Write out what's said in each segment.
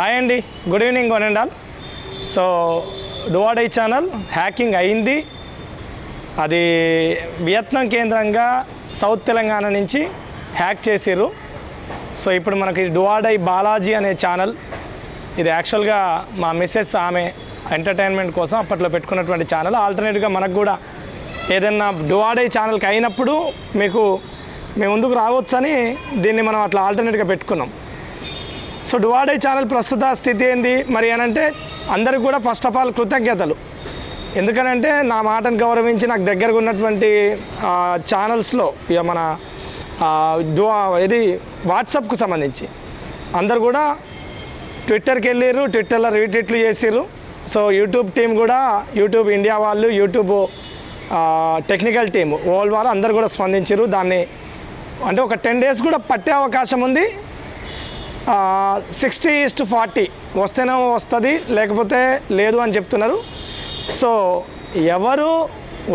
Hi అండి. Good evening one and all. So డువాడై channel hacking అయింది. అది వియత్నాం కేంద్రంగా సౌత్ తెలంగాణ నుంచి హ్యాక్ చేసిర్రు. సో ఇప్పుడు మనకి డువాడై బాలాజీ అనే ఛానల్. ఇది యాక్చువల్గా మా మిస్సెస్ ఆమె ఎంటర్టైన్మెంట్ కోసం అప్పట్లో పెట్టుకున్నటువంటి ఛానల్. ఆల్టర్నేట్గా మనకు కూడా ఏదైనా డువాడై ఛానల్కి అయినప్పుడు మీకు మేము ముందుకు రావచ్చని దీన్ని మనం అట్లా ఆల్టర్నేట్గా పెట్టుకున్నాం. సో డువాడై ఛానల్ ప్రస్తుత స్థితి ఏంది? మరి అనంటే అందరికి కూడా ఫస్ట్ ఆఫ్ ఆల్ కృతజ్ఞతలు. ఎందుకనంటే నా మాటను గౌరవించి నాకు దగ్గరగా ఉన్నటువంటి ఛానల్స్లో ఇక మన ఇది వాట్సాప్కు సంబంధించి అందరు కూడా ట్విట్టర్కి వెళ్ళారు ట్విట్టర్లో రీట్వీట్లు చేసారు సో యూట్యూబ్ టీం కూడా యూట్యూబ్ ఇండియా వాళ్ళు యూట్యూబ్ టెక్నికల్ టీం ఓల్డ్ వాళ్ళు అందరు కూడా స్పందించారు దాన్ని అంటే ఒక టెన్ డేస్ కూడా పట్టే అవకాశం ఉంది. సిక్స్టీ ఈస్ట్ ఫార్టీ వస్తేనే వస్తుంది లేకపోతే లేదు అని చెప్తున్నారు. సో ఎవరు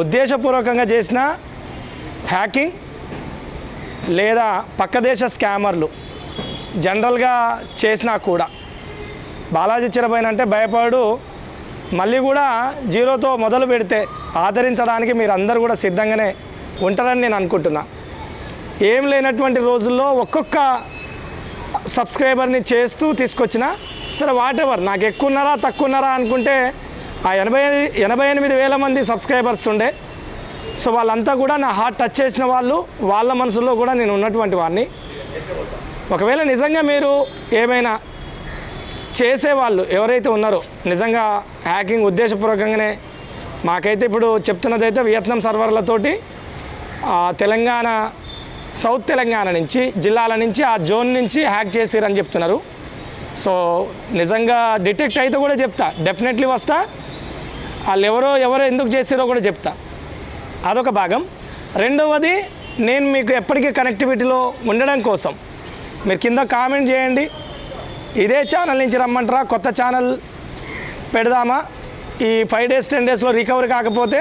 ఉద్దేశపూర్వకంగా చేసిన హ్యాకింగ్ లేదా పక్క దేశ స్కామర్లు జనరల్గా చేసినా కూడా. బాలాజీ చిరపైన అంటే భయపడు మళ్ళీ కూడా జీరోతో మొదలు పెడితే ఆదరించడానికి మీరు అందరూ కూడా సిద్ధంగానే ఉంటారని నేను అనుకుంటున్నా. ఏం లేనటువంటి రోజుల్లో ఒక్కొక్క సబ్స్క్రైబర్ని చేస్తూ తీసుకొచ్చిన. సరే వాటెవర్ నాకు ఎక్కువ ఉన్నారా తక్కువ ఉన్నారా అనుకుంటే ఆ ఎనభై ఎనభై ఎనిమిది వేల మంది సబ్స్క్రైబర్స్ ఉండే. సో వాళ్ళంతా కూడా నా హార్ట్ టచ్ చేసిన వాళ్ళు వాళ్ళ మనసులో కూడా నేను ఉన్నటువంటి వాడిని ఒకవేళ నిజంగా మీరు ఏమైనా చేసేవాళ్ళు ఎవరైతే ఉన్నారో నిజంగా హ్యాకింగ్ ఉద్దేశపూర్వకంగానే మాకైతే ఇప్పుడు చెప్తున్నదైతే వియత్నాం సర్వర్లతోటి తెలంగాణ సౌత్ తెలంగాణ నుంచి జిల్లాల నుంచి ఆ జోన్ నుంచి హ్యాక్ చేసిరని చెప్తున్నారు. సో నిజంగా డిటెక్ట్ అయితే కూడా చెప్తా. డెఫినెట్లీ వస్తా. వాళ్ళు ఎవరో ఎవరో ఎందుకు చేసిరో కూడా చెప్తా. అదొక భాగం. రెండవది నేను మీకు ఎప్పటికీ కనెక్టివిటీలో ఉండడం కోసం మీరు కింద కామెంట్ చేయండి. ఇదే ఛానల్ నుంచి రమ్మంటారా? కొత్త ఛానల్ పెడదామా? ఈ ఫైవ్ డేస్ టెన్ డేస్లో రికవరీ కాకపోతే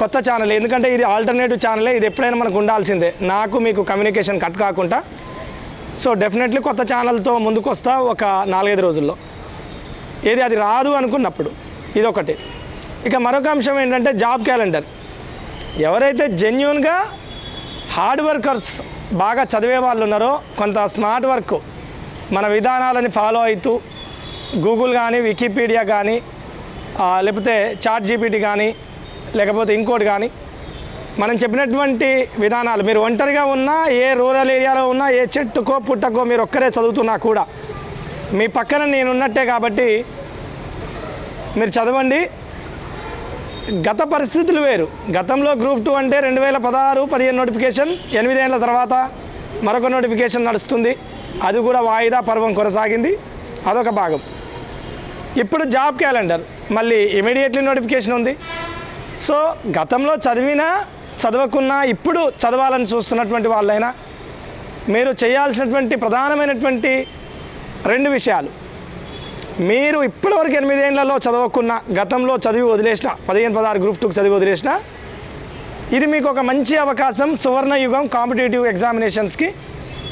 కొత్త ఛానల్ ఎందుకంటే ఇది ఆల్టర్నేటివ్ ఛానలే ఇది ఎప్పుడైనా మనకు ఉండాల్సిందే. నాకు మీకు కమ్యూనికేషన్ కట్ కాకుండా. సో డెఫినెట్లీ కొత్త ఛానల్తో ముందుకు వస్తా ఒక నాలుగైదు రోజుల్లో. ఏది అది రాదు అనుకున్నప్పుడు. ఇదొకటి. ఇక మరొక అంశం ఏంటంటే జాబ్ క్యాలెండర్. ఎవరైతే జెన్యున్గా హార్డ్ వర్కర్స్ బాగా చదివే వాళ్ళు ఉన్నారో కొంత స్మార్ట్ వర్క్ మన విధానాలని ఫాలో అవుతూ గూగుల్ కానీ వికీపీడియా కానీ లేకపోతే చాట్ జీపీటీ కానీ లేకపోతే ఇంకోటి కానీ మనం చెప్పినటువంటి విధానాలు మీరు ఒంటరిగా ఉన్నా ఏ రూరల్ ఏరియాలో ఉన్నా ఏ చెట్టుకో పుట్టకో మీరు ఒక్కరే చదువుతున్నా కూడా మీ పక్కన నేను ఉన్నట్టే కాబట్టి మీరు చదవండి. గత పరిస్థితులు వేరు. గతంలో గ్రూప్ టూ అంటే రెండు వేల పదహారు పదిహేను నోటిఫికేషన్ ఎనిమిదేళ్ళ తర్వాత మరొక నోటిఫికేషన్ నడుస్తుంది. అది కూడా వాయిదా పర్వం కొనసాగింది. అదొక భాగం. ఇప్పుడు జాబ్ క్యాలెండర్. మళ్ళీ ఇమీడియట్లీ నోటిఫికేషన్ ఉంది. సో గతంలో చదివినా చదవకున్నా ఇప్పుడు చదవాలని చూస్తున్నటువంటి వాళ్ళైనా మీరు చేయాల్సినటువంటి ప్రధానమైనటువంటి రెండు విషయాలు. మీరు ఇప్పటివరకు ఎనిమిదేళ్ళలో చదవకున్న గతంలో చదివి వదిలేసిన పదిహేను పదహారు గ్రూప్ టూకి చదివి వదిలేసిన ఇది మీకు ఒక మంచి అవకాశం సువర్ణ యుగం కాంపిటేటివ్ ఎగ్జామినేషన్స్కి.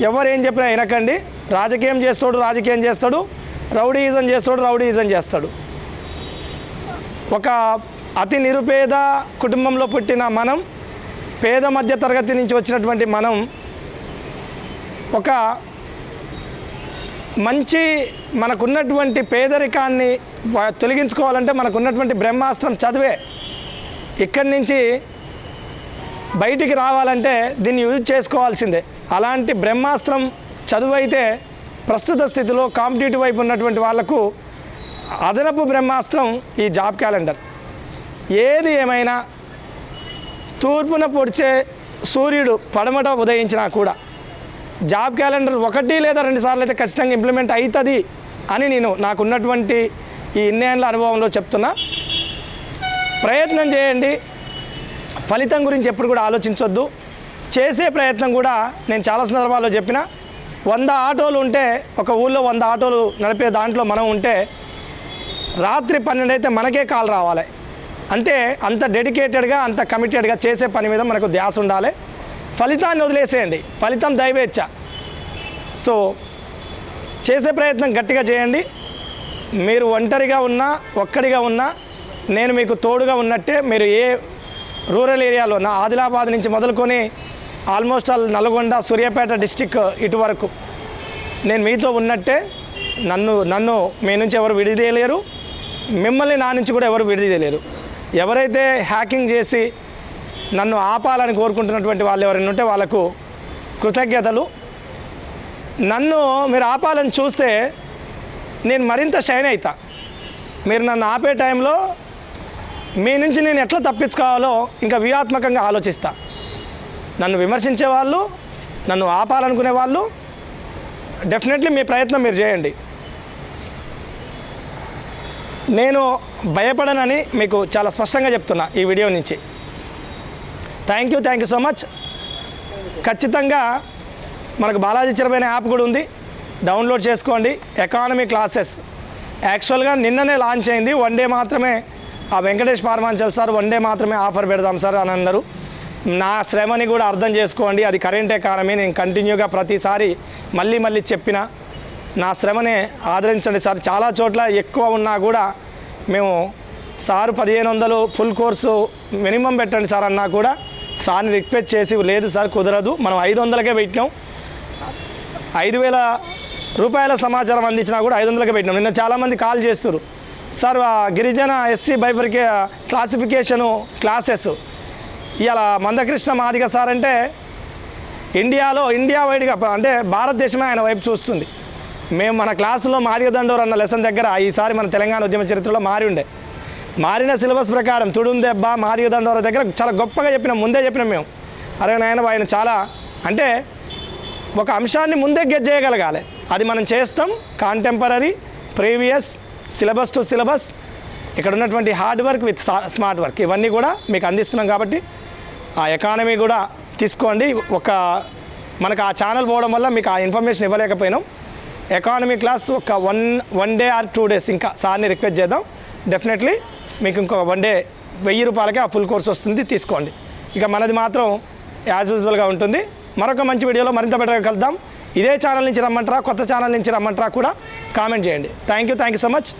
ఎవరు ఏం చెప్పినా వినకండి. రాజకీయం చేస్తాడు రాజకీయం చేస్తాడు. రౌడీయిజం చేస్తాడు రౌడీయిజం చేస్తాడు. ఒక అతి నిరుపేద కుటుంబంలో పుట్టిన మనం పేద మధ్య తరగతి నుంచి వచ్చినటువంటి మనం ఒక మంచి మనకున్నటువంటి పేదరికాన్ని తొలగించుకోవాలంటే మనకున్నటువంటి బ్రహ్మాస్త్రం చదివే. ఇక్కడి నుంచి బయటికి రావాలంటే దీన్ని యూజ్ చేసుకోవాల్సిందే. అలాంటి బ్రహ్మాస్త్రం చదువు అయితే ప్రస్తుత స్థితిలో కాంపిటేటివ్ వైపు ఉన్నటువంటి వాళ్ళకు అదనపు బ్రహ్మాస్త్రం ఈ జాబ్ క్యాలెండర్. ఏది ఏమైనా తూర్పున పొడిచే సూర్యుడు పడమట ఉదయించినా కూడా జాబ్ క్యాలెండర్ ఒకటి లేదా రెండు సార్లు అయితే ఖచ్చితంగా ఇంప్లిమెంట్ అవుతుంది అని నేను నాకున్నటువంటి ఈ ఇన్నేళ్ళ అనుభవంలో చెప్తున్నా. ప్రయత్నం చేయండి. ఫలితం గురించి ఎప్పుడు కూడా ఆలోచించొద్దు. చేసే ప్రయత్నం కూడా నేను చాలా సందర్భాల్లో చెప్పిన. వంద ఆటోలు ఉంటే ఒక ఊళ్ళో వంద ఆటోలు నడిపే దాంట్లో మనం ఉంటే రాత్రి పన్నెండు అయితే మనకే కాల్ రావాలి. అంటే అంత డెడికేటెడ్గా అంత కమిటెడ్గా చేసే పని మీద మనకు ధ్యాస ఉండాలి. ఫలితాన్ని వదిలేసేయండి. ఫలితం దైవేచ్ఛ. సో చేసే ప్రయత్నం గట్టిగా చేయండి. మీరు ఒంటరిగా ఉన్నా ఒక్కడిగా ఉన్నా నేను మీకు తోడుగా ఉన్నట్టే మీరు ఏ రూరల్ ఏరియాలో నా ఆదిలాబాద్ నుంచి మొదలుకొని almost all Nalgonda Suryapet district ఇటు వరకు నేను మీతో ఉన్నట్టే నన్ను నన్ను మీ నుంచి ఎవరు విడిదీయలేరు మిమ్మల్ని నా నుంచి కూడా ఎవరు విడిదీయలేరు ఎవరైతే హ్యాకింగ్ చేసి నన్ను ఆపాలని కోరుకుంటున్నటువంటి వాళ్ళు ఎవరైనా ఉంటే వాళ్ళకు కృతజ్ఞతలు. నన్ను మీరు ఆపాలని చూస్తే నేను మరింత షైన్ అవుతా మీరు నన్ను ఆపే టైంలో మీ నుంచి నేను ఎట్లా తప్పించుకోవాలో ఇంకా వ్యూహాత్మకంగా ఆలోచిస్తా. నన్ను విమర్శించే వాళ్ళు నన్ను ఆపాలనుకునే వాళ్ళు డెఫినెట్లీ మీ ప్రయత్నం మీరు చేయండి. నేను భయపడనని మీకు చాలా స్పష్టంగా చెప్తున్నా ఈ వీడియో నుంచి. Thank you thank you so much ఖచ్చితంగా మనకు బాలాజీ చిరమైన యాప్ కూడా ఉంది. డౌన్లోడ్ చేసుకోండి. ఎకానమీ క్లాసెస్ యాక్చువల్గా నిన్ననే లాంచ్ అయింది. వన్ డే మాత్రమే ఆ Venkatesh Parmanchal sir one day మాత్రమే ఆఫర్ పెడదాం సార్ అని అన్నారు. నా శ్రమని కూడా అర్థం చేసుకోండి. అది కరెంట్ ఎకానమీ నేను కంటిన్యూగా ప్రతిసారి మళ్ళీ మళ్ళీ చెప్పిన నా శ్రమని ఆదరించండి సార్. చాలా చోట్ల ఎక్కువ ఉన్నా కూడా మేము సార్ పదిహేను వందలు ఫుల్ కోర్సు మినిమం పెట్టండి సార్ అన్నా కూడా. సార్ని రిక్వెస్ట్ చేసి లేదు సార్ కుదరదు మనం ఐదు వందలకే పెట్టినాం. ఐదు వేల రూపాయల సమాచారం అందించినా కూడా ఐదు వందలకే పెట్టినాం. నిన్న చాలామంది కాల్ చేస్తారు సార్ ఆ గిరిజన ఎస్సీ బైఫర్కే క్లాసిఫికేషను క్లాసెస్. ఇవాళ మందకృష్ణ మాదిగ సార్ అంటే ఇండియాలో ఇండియా వైడ్గా అంటే భారతదేశమే ఆయన వైపు చూస్తుంది. మేము మన క్లాసులో మాదిగ అన్న లెసన్ దగ్గర ఈసారి మన తెలంగాణ ఉద్యమ చరిత్రలో మారి ఉండే. మారిన సిలబస్ ప్రకారం తుడుం దెబ్బ మాదిగ దండోర దగ్గర చాలా గొప్పగా చెప్పినాం ముందే చెప్పినాం మేము. అరే నాయన ఆయన చాలా అంటే ఒక అంశాన్ని ముందే గెట్ చేయగలగాలి. అది మనం చేస్తాం contemporary previous syllabus to syllabus ఇక్కడ ఉన్నటువంటి hard work with smart work ఇవన్నీ కూడా మీకు అందిస్తున్నాం కాబట్టి ఆ ఎకానమీ కూడా తీసుకోండి. ఒక మనకు ఆ ఛానల్ పోవడం వల్ల మీకు ఆ ఇన్ఫర్మేషన్ ఇవ్వలేకపోయినాం. ఎకానమీ క్లాస్ ఒక one one day or two days ఇంకా సార్ని రిక్వెస్ట్ చేద్దాం. డెఫినెట్లీ మీకు ఇంకో వన్ డే వెయ్యి రూపాయలకే ఆ ఫుల్ కోర్స్ వస్తుంది తీసుకోండి. ఇక మనది మాత్రం యాజ్ యూజువల్గా ఉంటుంది. మరొక మంచి వీడియోలో మరింత బెటర్గా కలుద్దాం. ఇదే ఛానల్ నుంచి రమ్మంటారా కొత్త ఛానల్ నుంచి రమ్మంటారా కూడా కామెంట్ చేయండి. Thank you thank you so much